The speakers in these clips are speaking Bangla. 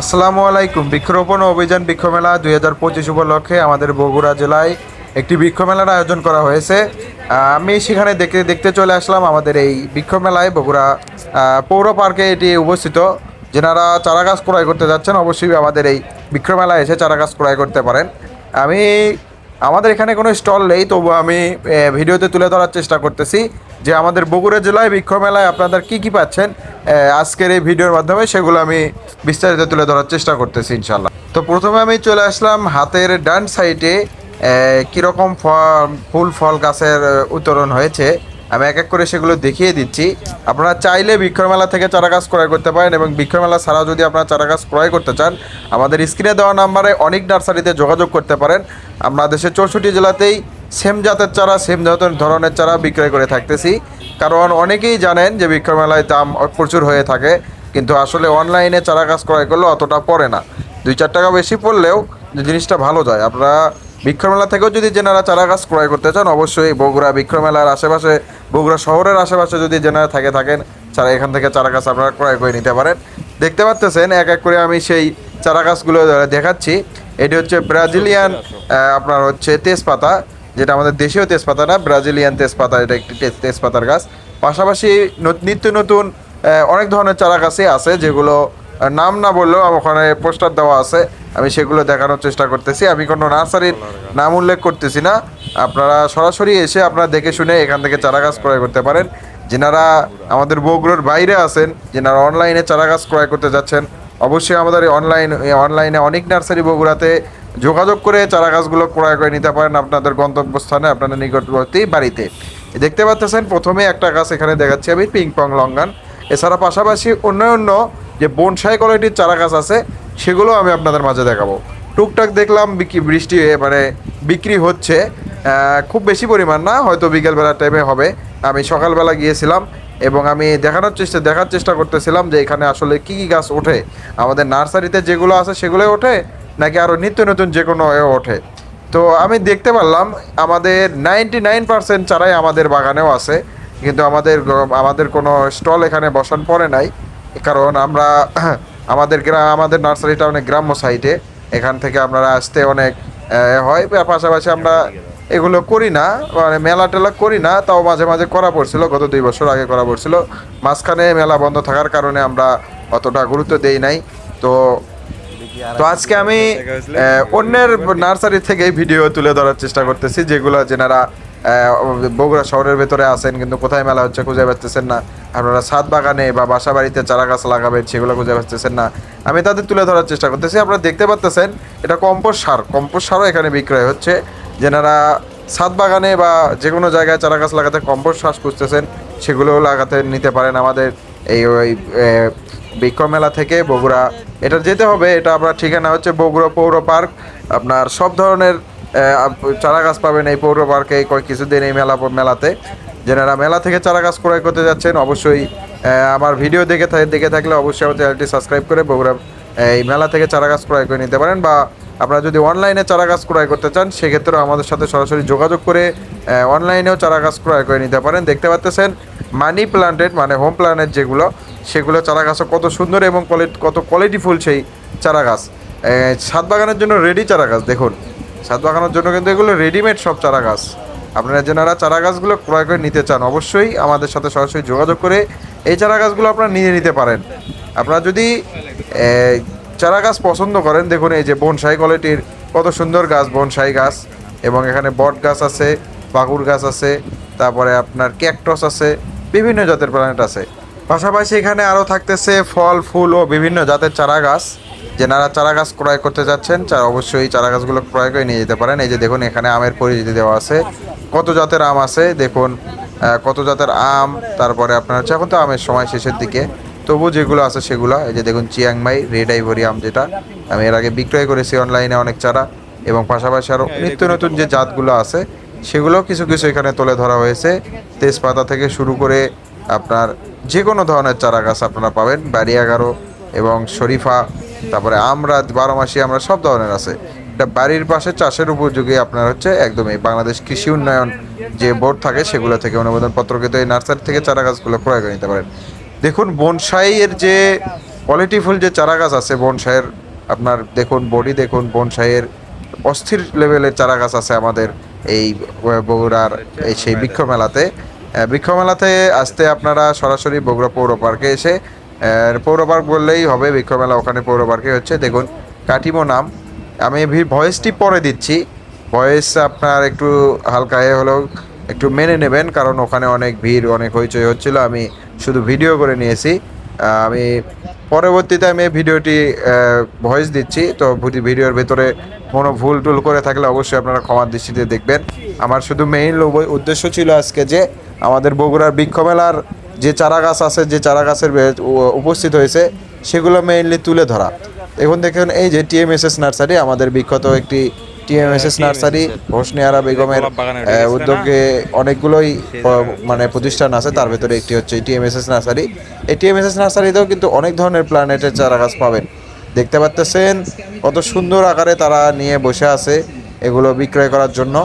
আসসালামু আলাইকুম। বৃক্ষরোপণ অভিযান বৃক্ষমেলা দুই হাজার পঁচিশ উপলক্ষে আমাদের বগুড়া জেলায় একটি বৃক্ষমেলার আয়োজন করা হয়েছে। আমি সেখানে দেখতে দেখতে চলে আসলাম আমাদের এই বৃক্ষমেলায় বগুড়া পৌর পার্কে এটি উপস্থিত। যেনারা চারা গাছ ক্রয় করতে যাচ্ছেন, অবশ্যই আমাদের এই বৃক্ষমেলায় এসে চারা গাছ ক্রয় করতে পারেন। আমি, আমাদের এখানে কোনো স্টল নেই, তবু আমি ভিডিওতে তুলে ধরার চেষ্টা করতেছি। যে আমাদের বগুড়া জেলায় বৃক্ষ মেলায় আপনাদের কি কি পাচ্ছেন আজকের এই ভিডিওর মাধ্যমে সেগুলো আমি বিস্তারিত তুলে ধরার চেষ্টা করতেছি ইনশাল্লাহ তো প্রথমে আমি চলে আসলাম হাতের ডান সাইডে কীরকম ফুল ফল গাছের উত্তরণ হয়েছে। আমি এক এক করে সেগুলো দেখিয়ে দিচ্ছি। আপনারা চাইলে বৃক্ষমেলা থেকে চারা গাছ ক্রয় করতে পারেন এবং বৃক্ষমেলা ছাড়াও যদি আপনারা চারা গাছ ক্রয় করতে চান, আমাদের স্ক্রিনে দেওয়া নাম্বারে অনেক নার্সারিতে যোগাযোগ করতে পারেন। আমরা দেশের চৌষট্টি জেলাতেই সেম জাতের চারা, সেম জাতের ধরনের চারা বিক্রয় করে থাকতেছি। কারণ অনেকেই জানেন যে বৃক্ষমেলায় দাম প্রচুর হয়ে থাকে, কিন্তু আসলে অনলাইনে চারা গাছ ক্রয় করলে অতটা পড়ে না। দুই চার টাকা বেশি পড়লেও জিনিসটা ভালো যায়। আপনারা বৃক্ষমেলা থেকেও যদি যেনারা চারা গাছ ক্রয় করতে চান, অবশ্যই বগুড়া বৃক্ষমেলার আশেপাশে, বগুড়া শহরের আশেপাশে যদি যেনারা থাকে থাকেন চারা এখান থেকে চারা গাছ আপনারা ক্রয় করে নিতে পারেন। দেখতে পাচ্তেছেন, এক এক করে আমি সেই চারা গাছগুলো দেখাচ্ছি। এটি হচ্ছে ব্রাজিলিয়ান আপনার হচ্ছে তেজপাতা। যেটা আমাদের দেশীয় তেজপাতা না, ব্রাজিলিয়ান তেজপাতা, এটা একটি তেজপাতার গাছ। পাশাপাশি নিত্য নতুন অনেক ধরনের চারা গাছই আছে যেগুলো নাম না বললেও ওখানে পোস্টার দেওয়া আছে। আমি সেগুলো দেখানোর চেষ্টা করতেছি। আমি কোনো নার্সারির নাম উল্লেখ করতেছি না। আপনারা সরাসরি এসে আপনারা দেখে শুনে এখান থেকে চারা গাছ ক্রয় করতে পারেন। যেনারা আমাদের বগুড়োর বাইরে আছেন, যেনারা অনলাইনে চারা গাছ ক্রয় করতে যাচ্ছেন, অবশ্যই আমাদের অনলাইন অনলাইনে অনেক নার্সারি বগুড়াতে যোগাযোগ করে চারা গাছগুলো ক্রয় করে নিতে পারেন আপনাদের গন্তব্যস্থানে, আপনাদের নিকটবর্তী বাড়িতে। দেখতে পাচ্ছেন, প্রথমে একটা গাছ এখানে দেখাচ্ছি আমি, পিং পং লঙ্গান। এছাড়া পাশাপাশি অন্য অন্য যে বনসাই কোয়ালিটির চারা গাছ আছে, সেগুলো আমি আপনাদের মাঝে দেখাবো। টুকটাক দেখলাম বিক্রি বৃষ্টি মানে বিক্রি হচ্ছে। খুব বেশি পরিমাণ না, হয়তো বিকেলবেলার টাইমে হবে। আমি সকালবেলা গিয়েছিলাম এবং আমি দেখানোর চেষ্টা, দেখার চেষ্টা করতেছিলাম যে এখানে আসলে কী কী গাছ ওঠে। আমাদের নার্সারিতে যেগুলো আছে সেগুলোই ওঠে নাকি আরও নিত্য নতুন যে কোনো এ ওঠে। তো আমি দেখতে পারলাম, আমাদের নাইনটি নাইন পার্সেন্ট চারাই আমাদের বাগানেও আছে। কিন্তু আমাদের আমাদের কোনো স্টল এখানে বসান পড়ে নাই। কারণ আমরা আমাদের গ্রাম আমাদের নার্সারিটা অনেক গ্রাম্য সাইটে। এখান থেকে আপনারা আসতে অনেক হয়। পাশাপাশি আমরা এগুলো করি না মানে মেলা টেলা করি না। তাও মাঝে মাঝে করা পড়ছিল, গত দুই বছর আগে করা পড়ছিল। মাঝখানে মেলা বন্ধ থাকার কারণে আমরা অতটা গুরুত্ব দেই নাই। তো তো আজকে আমি অন্যের নার্সারি থেকে ভিডিও তুলে ধরার চেষ্টা করতেছি, যেগুলো যেনারা বগুড়া শহরের ভেতরে আছেন, কিন্তু কোথায় মেলা হচ্ছে খুঁজে পাচ্ছেন না। আপনারা ছাদ বাগানে বা বাসা বাড়িতে চারা গাছ লাগাবেন, সেগুলো খুঁজে পাচ্ছেন না। আমি তাদের তুলে ধরার চেষ্টা করতেছি, আপনারা দেখতে পাচ্তেছেন, এটা কম্পোস্ট সার। কম্পোস্ট সারও এখানে বিক্রয় হচ্ছে। যেনারা ছাদ বাগানে বা যে কোনো জায়গায় চারা গাছ লাগাতে কম্পোস্ট শ্বাস খুঁজতেছেন, সেগুলোও লাগাতে নিতে পারেন আমাদের এই, ওই আহ, বৃক্ষ মেলা থেকে বগুড়া। এটা যেতে হবে এটা আপনার ঠিকানা হচ্ছে বগুড়া পৌর পার্ক। আপনার সব ধরনের চারা গাছ পাবেন এই পৌর পার্কে কিছুদিন এই মেলা মেলাতে। যেনারা মেলা থেকে চারা গাছ ক্রয় করতে যাচ্ছেন অবশ্যই আমার ভিডিও দেখে দেখে থাকলে অবশ্যই আমার চ্যানেলটি সাবস্ক্রাইব করে বগুড়া এই মেলা থেকে চারা গাছ ক্রয় করে নিতে পারেন বা আপনারা যদি অনলাইনে চারা গাছ ক্রয় করতে চান সেক্ষেত্রেও আমাদের সাথে সরাসরি যোগাযোগ করে অনলাইনেও চারা গাছ ক্রয় করে নিতে পারেন। দেখতে পাচ্ছেন মানি প্লান্টেড মানে হোম প্ল্যান্টের যেগুলো সেগুলো চারা গাছও কত সুন্দর এবং কোয়ালিটি কত কোয়ালিটিফুল সেই চারা গাছ ছাদ বাগানের জন্য রেডি চারা গাছ দেখুন। ছাদ বাগানের জন্য কিন্তু এগুলো রেডিমেড সব চারা গাছ আপনারা যেনারা চারা গাছগুলো ক্রয় করে নিতে চান, অবশ্যই আমাদের সাথে সরাসরি যোগাযোগ করে এই চারা গাছগুলো আপনারা নিয়ে নিতে পারেন। আপনারা যদি চারা গাছ পছন্দ করেন, দেখুন এই যে বনসাই কোয়ালিটির কত সুন্দর গাছ, বনসাই গাছ, এবং এখানে বট গাছ আছে পাকুর গাছ আছে, তারপরে আপনার ক্যাকটস আছে, বিভিন্ন জাতের প্ল্যানেট আছে। পাশাপাশি এখানে আরও থাকতেছে ফল ফুল ও বিভিন্ন জাতের চারা গাছ যেনারা চারা গাছ ক্রয় করতে যাচ্ছেন চারা অবশ্যই চারা গাছগুলো ক্রয় করে নিয়ে যেতে পারেন। এই যে দেখুন এখানে আমের পরিচিতি দেওয়া আছে। কত জাতের আম আছে? দেখুন কত জাতের আম তারপরে আপনার হচ্ছে এখন তো আমের সময় শেষের দিকে। তবু যেগুলো আছে সেগুলো এই যে দেখুন চিয়াংমাই রেড আইভরি আম যেটা আমি এর আগে বিক্রয় করেছি অনলাইনে অনেক চারা। এবং পাশাপাশি আরও নিত্য নতুন যে জাতগুলো আছে সেগুলো কিছু কিছু এখানে তুলে ধরা হয়েছে। তেজপাতা থেকে শুরু করে আপনার যে কোনো ধরনের চারা গাছ আপনারা পাবেন বাড়ি এগারো এবং শরীফা, তারপরে আমরা বারো মাসি আমরা সব ধরনের আছে। এটা বাড়ির পাশে চাষের উপযোগী আপনার হচ্ছে একদমই বাংলাদেশ কৃষি উন্নয়ন যে বোর্ড থাকে সেগুলো থেকে অনুমোদন পত্রকৃত এই নার্সারি থেকে চারা গাছগুলো ক্রয় করে নিতে পারেন। দেখুন, বনসাইয়ের যে কোয়ালিটিফুল যে চারা গাছ আছে, বনসাইয়ের আপনার দেখুন, বডি দেখুন, বনসাইয়ের অস্থির লেভেলের চারা গাছ আছে আমাদের এই বগুড়ার এই সেই বৃক্ষ মেলাতে। আহ, বৃক্ষ মেলাতে আসতে আপনারা সরাসরি বগুড়া পৌর পার্কে এসে পৌর পার্ক বললেই হবে বৃক্ষ মেলা ওখানে পৌর পার্কে হচ্ছে। দেখুন কাটিমো নাম। আমি ভয়েসটি পরে দিচ্ছি। ভয়েস আপনার একটু হালকা এ হলেও একটু মেনে নেবেন কারণ ওখানে অনেক ভিড় অনেক হইচই হচ্ছিল। আমি শুধু ভিডিও করে নিয়েছি। আমি পরবর্তীতে আমি ভিডিওটি ভয়েস দিচ্ছি। তো ভিডিওর ভেতরে কোনো ভুল টুল করে থাকলে অবশ্যই আপনারা ক্ষমার দৃষ্টিতে দেখবেন। আমার শুধু মেইন উদ্দেশ্য ছিল আজকে যে আমাদের বগুড়ার বৃক্ষ মেলার যে চারা গাছ আছে যে চারা গাছের উপস্থিত হয়েছে সেগুলো মেইনলি তুলে ধরা। এখন দেখুন এই যে টিএমএসএস নার্সারি আমাদের বিখ্যাত একটি টিএমএসএস নার্সারি হোসনিয়ারা বেগমের উদ্যোগে অনেকগুলোই মানে প্রতিষ্ঠান আছে তার ভেতরে একটি হচ্ছে টিএমএসএস নার্সারি। এই টিএমএসএস নার্সারিতেও কিন্তু অনেক ধরনের প্ল্যানেটের চারা গাছ পাবেন। দেখতে পাচ্তেছেন কত সুন্দর আকারে তারা নিয়ে বসে আছে। এগুলো বিক্রয় করার জন্য।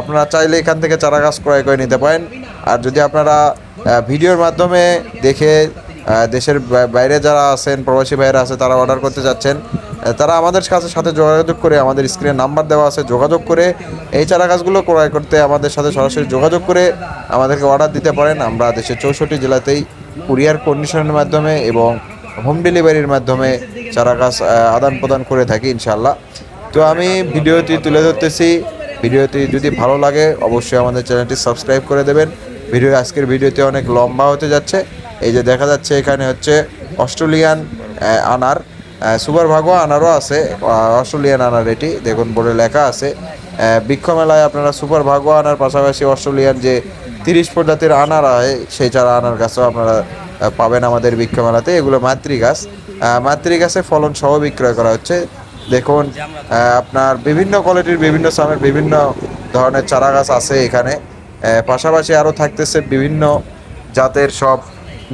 আপনারা চাইলে এখান থেকে চারা গাছ ক্রয় করে নিতে পারেন। আর যদি আপনারা ভিডিওর মাধ্যমে দেখে দেশের বাইরে যারা আছেন, প্রবাসী ভাইয়েরা আছে, তারা অর্ডার করতে যাচ্ছেন তারা আমাদের কাছে সাথে যোগাযোগ করে আমাদের স্ক্রিনে নাম্বার দেওয়া আছে, যোগাযোগ করে এই চারা গাছগুলো ক্রয় করতে আমাদের সাথে সরাসরি যোগাযোগ করে আমাদেরকে অর্ডার দিতে পারেন। আমরা দেশের চৌষট্টি জেলাতেই কুরিয়ার কন্ডিশনের মাধ্যমে এবং হোম ডেলিভারির মাধ্যমে চারা গাছ আদান প্রদান করে থাকি ইনশাল্লাহ তো আমি ভিডিওটি তুলে ধরতেছি। ভিডিওটি যদি ভালো লাগে অবশ্যই আমাদের চ্যানেলটি সাবস্ক্রাইব করে দেবেন। ভিডিও আজকের ভিডিওতে অনেক লম্বা হতে যাচ্ছে। এই যে দেখা যাচ্ছে এখানে হচ্ছে অস্ট্রেলিয়ান আনার সুপার ভাগো আনারও আছে অস্ট্রেলিয়ান আনার এটি। দেখুন বোর্ডে লেখা আছে বৃক্ষ মেলায় আপনারা সুপার ভাগো আনার পাশাপাশি অস্ট্রেলিয়ান যে তিরিশ প্রজাতির আনার হয় সেই চারা আনার গাছও আপনারা পাবেন আমাদের বৃক্ষ মেলাতে এগুলো মাতৃ গাছ আহ, মাতৃ গাছে ফলন সহ বিক্রয় করা হচ্ছে। দেখুন আপনার বিভিন্ন কোয়ালিটির বিভিন্ন সামের বিভিন্ন ধরনের চারা গাছ আছে এখানে। পাশাপাশি আরও থাকতেছে বিভিন্ন জাতের সব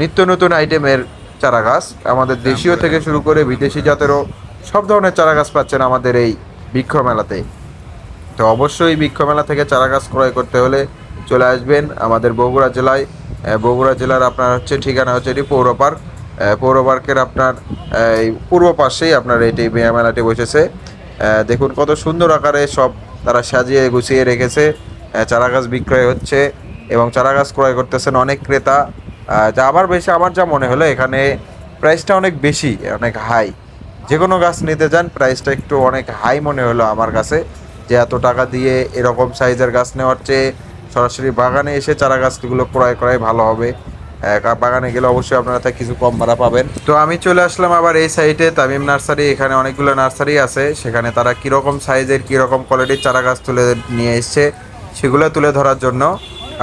নিত্য নতুন আইটেমের চারা গাছ। আমাদের দেশীয় থেকে শুরু করে বিদেশি জাতেরও সব ধরনের চারা গাছ পাচ্ছেন আমাদের এই বৃক্ষ মেলাতে। তো অবশ্যই বৃক্ষ মেলা থেকে চারা গাছ ক্রয় করতে হলে চলে আসবেন আমাদের বগুড়া জেলায়। বগুড়া জেলার আপনার হচ্ছে ঠিকানা হচ্ছে এটি পৌর পার্ক। পৌর পার্কের আপনার এই পূর্ব পাশেই আপনার এটি মেলাটি বসেছে। দেখুন কত সুন্দর আকারে সব তারা সাজিয়ে গুছিয়ে রেখেছে। চারা গাছ বিক্রয় হচ্ছে এবং চারা গাছ ক্রয় করতেছেন অনেক ক্রেতা। যা আমার বেশি, আমার যা মনে হলো, এখানে প্রাইসটা অনেক বেশি, অনেক হাই। যে কোনো গাছ নিতে যান, প্রাইসটা একটু অনেক হাই মনে হলো আমার কাছে। যে এত টাকা দিয়ে এরকম সাইজের গাছ নেওয়ার চেয়ে সরাসরি বাগানে এসে চারা গাছগুলো ক্রয় করাই ভালো হবে। বাগানে গেলে অবশ্যই আপনারা তা কিছু কম ভাড়া পাবেন। তো আমি চলে আসলাম আবার এই সাইডে তামিম নার্সারি, এখানে অনেকগুলো নার্সারি আছে। সেখানে তারা কীরকম সাইজের কীরকম কোয়ালিটির চারা গাছ তুলে নিয়ে এসছে, সেগুলো তুলে ধরার জন্য।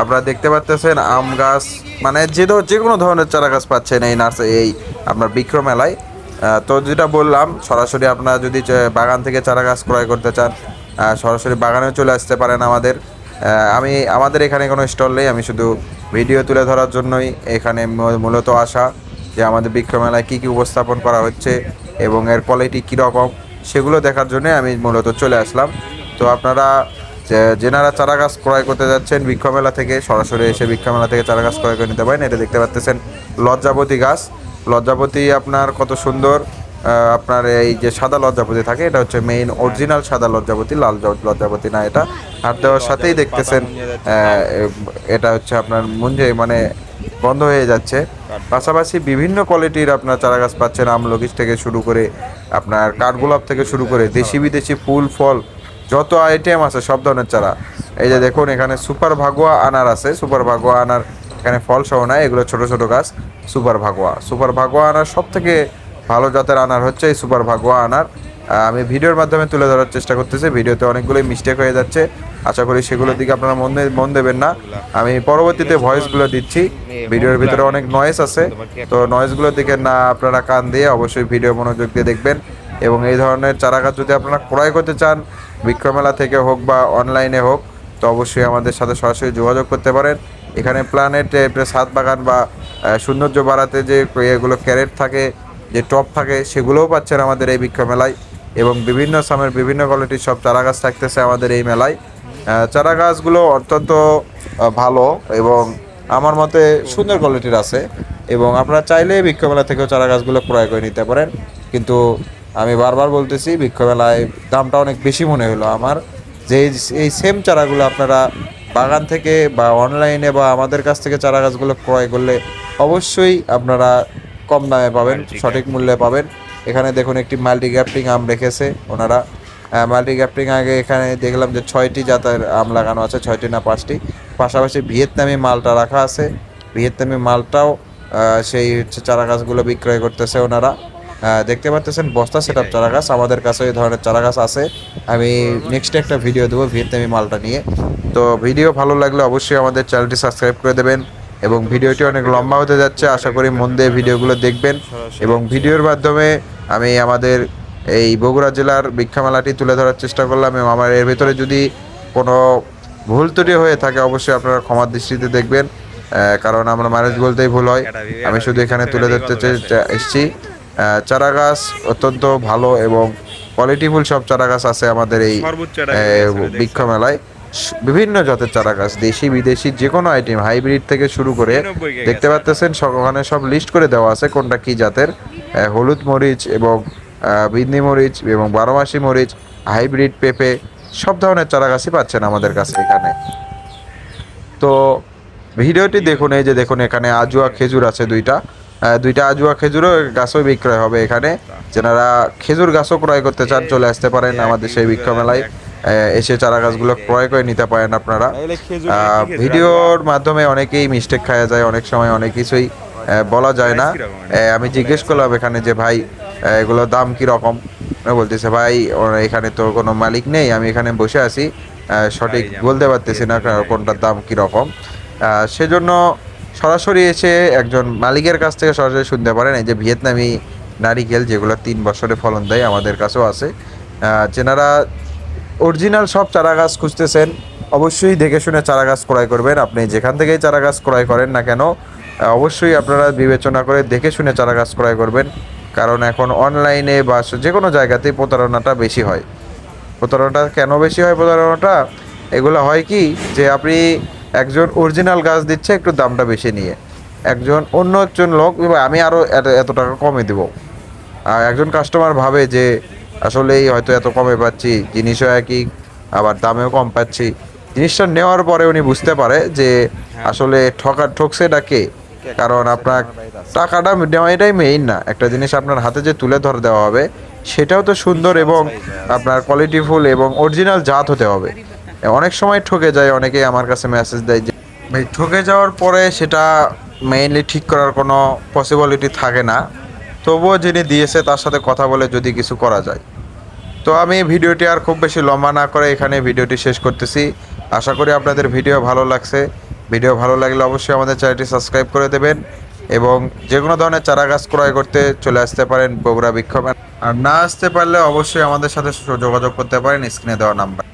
আপনারা দেখতে পাচ্তেছেন আম গাছ মানে যে যে কোনো ধরনের চারা গাছ পাচ্ছেন এই নার্সারি এই আপনার বিক্রম মেলায়। তো যেটা বললাম, সরাসরি আপনারা যদি বাগান থেকে চারা গাছ ক্রয় করতে চান সরাসরি বাগানেও চলে আসতে পারেন আমাদের। আমি, আমাদের এখানে কোনো স্টল নেই, আমি শুধু ভিডিও তুলে ধরার জন্যই এখানে মূলত আসা যে আমাদের বৃক্ষ মেলায় কী কী উপস্থাপন করা হচ্ছে এবং এর কোয়ালিটি কীরকম, সেগুলো দেখার জন্যে আমি মূলত চলে আসলাম। তো আপনারা যেনারা চারা গাছ ক্রয় করতে যাচ্ছেন বৃক্ষ মেলা থেকে, সরাসরি এসে বৃক্ষ মেলা থেকে চারা গাছ ক্রয় করে নিতে পারেন। এটা দেখতে পাচ্ছেন লজ্জাপতি গাছ। লজ্জাপতি আপনার কত সুন্দর আপনার এই যে সাদা লজ্জাপতি থাকে, এটা হচ্ছে মেইন অরিজিনাল সাদা লজ্জাপতি, লাল লজ্জাপতি না এটা। হাত দেওয়ার সাথেই দেখতেছেন এটা হচ্ছে আপনার মুঞ্জে মানে বন্ধ হয়ে যাচ্ছে। পাশাপাশি বিভিন্ন কোয়ালিটির আপনার চারা গাছ পাচ্ছেন আমলকিস থেকে শুরু করে আপনার কাঠগোলাপ থেকে শুরু করে দেশি বিদেশি ফুল, ফল, যত আইটেম আছে, সব ধরনের চারা। এই যে দেখুন, এখানে সুপার ভাগোয়া আনার আছে। সুপার ভাগোয়া আনার এখানে ফল সহ নাই, এগুলো ছোট ছোট গাছ। সুপার ভাগোয়া। সুপার ভাগোয়া আনার সব থেকে ভালো জাতের আনার হচ্ছে, এই সুপার ভাগোয়া আনার। আমি ভিডিওর মাধ্যমে তুলে ধরার চেষ্টা করতেছি, ভিডিওতে অনেকগুলোই মিস্টেক হয়ে যাচ্ছে। আশা করি সেগুলোর দিকে আপনারা মন মন দেবেন না। আমি পরবর্তীতে ভয়েসগুলো দিচ্ছি, ভিডিওর ভিতরে অনেক নয়েস আছে। তো নয়েসগুলোর দিকে না আপনারা কান দিয়ে অবশ্যই ভিডিও মনোযোগ দিয়ে দেখবেন। এবং এই ধরনের চারা গাছ যদি আপনারা ক্রয় করতে চান বিক্রমেলা থেকে হোক বা অনলাইনে হোক, তো অবশ্যই আমাদের সাথে সরাসরি যোগাযোগ করতে পারেন। এখানে প্ল্যানেট সাত বাগান বা সৌন্দর্য বাড়াতে যে এগুলো ক্যারেট থাকে যে টপ থাকে সেগুলোও পাচ্ছেন আমাদের এই বৃক্ষ মেলায় এবং বিভিন্ন সামের বিভিন্ন কোয়ালিটির সব চারা গাছ থাকতেছে আমাদের এই মেলায়। চারা গাছগুলো অত্যন্ত ভালো এবং আমার মতে সুন্দর কোয়ালিটির আছে এবং আপনারা চাইলে বৃক্ষ মেলা থেকেও চারা গাছগুলো ক্রয় করে নিতে পারেন। কিন্তু আমি বারবার বলতেছি বৃক্ষ মেলায় দামটা অনেক বেশি মনে হলো আমার। যে এই- এই সেম চারাগুলো আপনারা বাগান থেকে বা অনলাইনে বা আমাদের কাছ থেকে চারা গাছগুলো ক্রয় করলে অবশ্যই আপনারা কম দামে পাবেন সঠিক মূল্যে পাবেন। এখানে দেখুন একটি মাল্টি গ্যাপটিং আম রেখেছে ওনারা। মাল্টি গ্যাপটিং আগে এখানে দেখলাম যে ছয়টি জাতের আম লাগানো আছে ছয়টি না পাঁচটি। পাশাপাশি ভিয়েতনামি মালটা রাখা আছে। ভিয়েতনামি মালটাও সেই হচ্ছে চারা গাছগুলো বিক্রয় করতেছে ওনারা। দেখতে পাচ্ছেন বস্তা সেট আপ চারা গাছ আমাদের কাছে এই ধরনের চারা গাছ আছে। আমি নেক্সট একটা ভিডিও দেবো ভিয়েতনামি মালটা নিয়ে। তো ভিডিও ভালো লাগলে অবশ্যই আমাদের চ্যানেলটি সাবস্ক্রাইব করে দেবেন। এবং ভিডিওটি অনেক লম্বা হতে যাচ্ছে। আশা করি মন দিয়ে ভিডিওগুলো দেখবেন। এবং ভিডিওর মাধ্যমে আমি আমাদের এই বগুড়া জেলার বৃক্ষামেলাটি তুলে ধরার চেষ্টা করলাম এবং আমার এর ভেতরে যদি কোনো ভুল ত্রুটি হয়ে থাকে অবশ্যই আপনারা ক্ষমার দৃষ্টিতে দেখবেন কারণ আমরা মানুষ বলতেই ভুল হয়। আমি শুধু এখানে তুলে ধরতে এসেছি। চারা গাছ অত্যন্ত ভালো এবং কোয়ালিটিফুল সব চারা গাছ আছে আমাদের এই বৃক্ষ মেলায় বিভিন্ন জাতের চারা গাছ দেশি বিদেশি যে কোনো আইটেম হাইব্রিড থেকে শুরু করে দেখতে পাচ্তেছেন সব- ওখানে সব লিস্ট করে দেওয়া আছে কোনটা কি জাতের হলুদ মরিচ এবং বিন্দি মরিচ এবং বারোমাসি মরিচ হাইব্রিড পেঁপে সব ধরনের চারা গাছই পাচ্ছেন আমাদের কাছে এখানে। তো ভিডিওটি দেখুন এই যে দেখুন এখানে আজুয়া খেজুর আছে দুইটা আহ, দুইটা আজুয়া খেজুরও গাছও বিক্রয় হবে এখানে। যেনারা খেজুর গাছও ক্রয় করতে চান চলে আসতে পারেন আমাদের সেই বৃক্ষ মেলায়। এসে চারা গাছগুলো ক্রয় করে নিতে পারেন আপনারা। ভিডিওর মাধ্যমে অনেকেই মিস্টেক খাওয়া যায় অনেক সময় অনেক কিছুই বলা যায় না। আমি জিজ্ঞেস করলাম এখানে যে ভাই আহ, এগুলোর দাম কি রকম বলতেছে ভাই এখানে তো কোনো মালিক নেই আমি এখানে বসে আছি। সঠিক বলতে পারতেছি না কোনটার দাম কীরকম। সেজন্য সরাসরি এসে একজন মালিকের কাছ থেকে সরাসরি শুনতে পারেন। এই যে ভিয়েতনামি নারিকেল যেগুলো তিন বছরে ফলন দেয় আমাদের কাছেও আছে। যেনারা অরিজিনাল সব চারা গাছ খুঁজতেছেন, অবশ্যই দেখে শুনে চারা গাছ ক্রয় করবেন। আপনি যেখান থেকেই চারা গাছ ক্রয় করেন না কেন, অবশ্যই আপনারা বিবেচনা করে দেখে শুনে চারা গাছ ক্রয় করবেন, কারণ এখন অনলাইনে বা যে কোনো জায়গাতেই প্রতারণাটা বেশি হয়। প্রতারণাটা কেন বেশি হয় প্রতারণাটা? এগুলো হয় কি, যে আপনি একজন অরিজিনাল গাছ দিচ্ছে, একটু দামটা বেশি নিয়ে। একজন অন্য একজন লোক, আমি আরও এত টাকা কমে দেবো। আর একজন কাস্টমার ভাবে যে আসলেই হয়তো এত কমে পাচ্ছি জিনিসও একই আবার দামেও কম পাচ্ছি। জিনিসটা নেওয়ার পরে উনি বুঝতে পারে যে আসলে ঠকা ঠকছে এটা কে? কারণ আপনার টাকাটা নেওয়া এটাই মেইন না। একটা জিনিস আপনার হাতে যে তুলে ধরে দেওয়া হবে সেটাও তো সুন্দর এবং আপনার কোয়ালিটিফুল এবং অরিজিনাল জাত হতে হবে। অনেক সময় ঠকে যায় অনেকেই আমার কাছে মেসেজ দেয় যে ভাই ঠকে যাওয়ার পরে সেটা মেইনলি ঠিক করার কোনো পসিবিলিটি থাকে না। তবুও যিনি দিয়েছে তার সাথে কথা বলে যদি কিছু করা যায়। তো আমি ভিডিওটি আর খুব বেশি লম্বা না করে এখানে ভিডিওটি শেষ করতেছি। আশা করি আপনাদের ভিডিও ভালো লাগছে। ভিডিও ভালো লাগলে অবশ্যই আমাদের চ্যানেলটি সাবস্ক্রাইব করে দেবেন এবং যে কোনো ধরনের চারা গাছ ক্রয় করতে চলে আসতে পারেন বগুড়া বিক্ষোভ। আর না আসতে পারলে অবশ্যই আমাদের সাথে যোগাযোগ করতে পারেন, স্ক্রিনে দেওয়া নাম্বার।